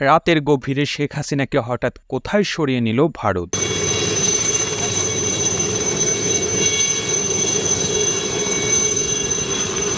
রাতের গভীরে শেখ হাসিনাকে হঠাৎ কোথায় সরিয়ে নিল ভারত?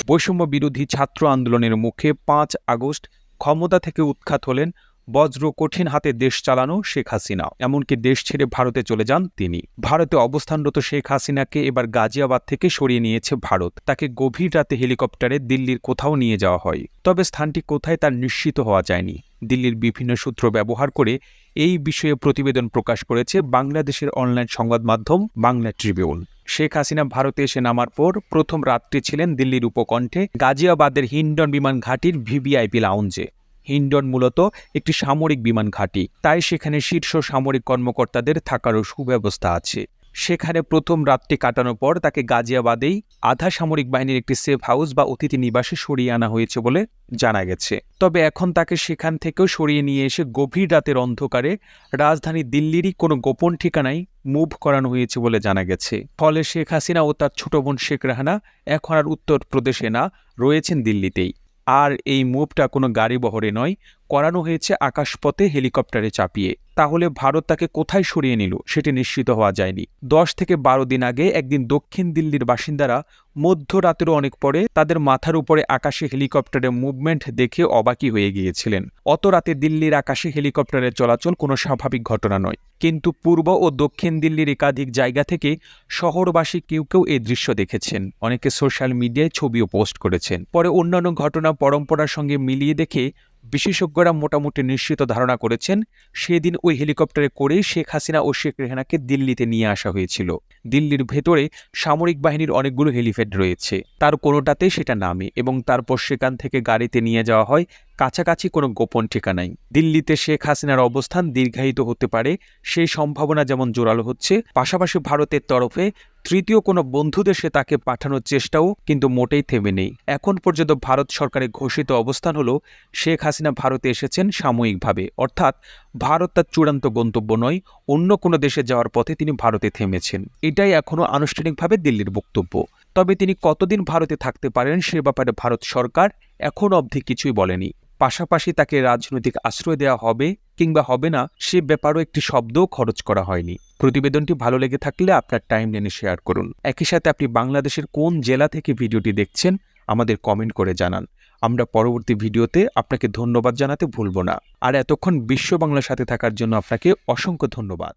বৈষম্য বিরোধী ছাত্র আন্দোলনের মুখে পাঁচ আগস্ট ক্ষমতা থেকে উৎখাত হলেন বজ্র কঠিন হাতে দেশ চালানো শেখ হাসিনা। এমনকি দেশ ছেড়ে ভারতে চলে যান তিনি। ভারতে অবস্থানরত শেখ হাসিনাকে এবার গাজিয়াবাদ থেকে সরিয়ে নিয়েছে ভারত। তাকে গভীর রাতে হেলিকপ্টারে দিল্লির কোথাও নিয়ে যাওয়া হয়। তবে স্থানটি কোথায় তার নিশ্চিত হওয়া যায়নি। দিল্লির বিভিন্ন সূত্র ব্যবহার করে এই বিষয়ে প্রতিবেদন প্রকাশ করেছে বাংলাদেশের অনলাইন সংবাদ মাধ্যম বাংলা ট্রিবিউন। শেখ হাসিনা ভারতে এসে নামার পর প্রথম রাত্রি ছিলেন দিল্লির উপকণ্ঠে গাজিয়াবাদের হিন্ডন বিমান ঘাটির ভিভিআইপি লাউঞ্জে। হিন্ডন মূলত একটি সামরিক বিমান ঘাঁটি, তাই সেখানে শীর্ষ সামরিক কর্মকর্তাদের থাকারও সুব্যবস্থা আছে। সেখানে প্রথম রাতটি কাটানোর পর তাকে গাজিয়াবাদেই আধা সামরিক বাহিনীর একটি সেফ হাউস বা অতিথি নিবাসে সরিয়ে আনা হয়েছে বলে জানা গেছে। তবে এখন তাকে সেখান থেকেও সরিয়ে নিয়ে এসে গভীর রাতের অন্ধকারে রাজধানী দিল্লিরই কোনো গোপন ঠিকানায় মুভ করানো হয়েছে বলে জানা গেছে। ফলে শেখ হাসিনা ও তার ছোট বোন শেখ রাহানা এখন আর উত্তরপ্রদেশে না, রয়েছেন দিল্লিতেই। আর এই মুভটা কোনো গাড়ি বহরে নয় করানো হয়েছে আকাশপথে হেলিকপ্টারে চাপিয়ে। তাহলে ভারত তাকে কোথায় সরিয়ে নিল সেটি নিশ্চিত হওয়া যায়নি। দশ থেকে বারো দিন আগে একদিন দক্ষিণ দিল্লির বাসিন্দারা মধ্যরাতেরও অনেক পরে তাদের মাথার উপরে আকাশে হেলিকপ্টারের মুভমেন্ট দেখে অবাকি হয়ে গিয়েছিলেন। অত রাতে দিল্লির আকাশে হেলিকপ্টারের চলাচল কোনো স্বাভাবিক ঘটনা নয়। কিন্তু পূর্ব ও দক্ষিণ দিল্লির একাধিক জায়গা থেকে শহরবাসী কেউ কেউ এই দৃশ্য দেখেছেন। অনেকে সোশ্যাল মিডিয়ায় ছবিও পোস্ট করেছেন। পরে অন্যান্য ঘটনা পরম্পরার সঙ্গে মিলিয়ে দেখে বিশেষজ্ঞরা মোটামুটি নিশ্চিত ধারণা করেছেন, সেদিন ওই হেলিকপ্টারে করেই শেখ হাসিনা ও শেখ রেহানাকে দিল্লিতে নিয়ে আসা হয়েছিল। দিল্লির ভেতরে সামরিক বাহিনীর অনেকগুলো হেলিপ্যাড রয়েছে। তার কোনোটাতে সেটা নামে এবং তারপর সেখান থেকে গাড়িতে নিয়ে যাওয়া হয়, কাছাকাছি কোনো গোপন ঠিকানাই দিল্লিতে শেখ হাসিনার অবস্থান দীর্ঘায়িত হতে পারে, সেই সম্ভাবনা যেমন জোরালো হচ্ছে, পাশাপাশি ভারতের তরফে তৃতীয় কোনো বন্ধু দেশে তাকে পাঠানোর চেষ্টাও কিন্তু মোটেই থেমে নেই। এখন পর্যন্ত ভারত সরকারের ঘোষিত অবস্থান হলো, শেখ হাসিনা ভারতে এসেছেন সাময়িকভাবে। অর্থাৎ ভারত তার চূড়ান্ত গন্তব্য নয়, অন্য কোনো দেশে যাওয়ার পথে তিনি ভারতে থেমেছেন। এটাই এখনও আনুষ্ঠানিকভাবে দিল্লির বক্তব্য। তবে তিনি কতদিন ভারতে থাকতে পারেন সে ব্যাপারে ভারত সরকার এখন অবধি কিছুই বলেনি। পাশাপাশি তাকে রাজনৈতিক আশ্রয় দেওয়া হবে কিংবা হবে না, সে ব্যাপারও একটি শব্দও খরচ করা হয়নি। প্রতিবেদনটি ভালো লেগে থাকলে আপনার টাইম লেনে শেয়ার করুন। একই সাথে আপনি বাংলাদেশের কোন জেলা থেকে ভিডিওটি দেখছেন, আমাদের কমেন্ট করে জানান। আমরা পরবর্তী ভিডিওতে আপনাকে ধন্যবাদ জানাতে ভুলব না। আর এতক্ষণ বিশ্ব বাংলার সাথে থাকার জন্য আপনাকে অসংখ্য ধন্যবাদ।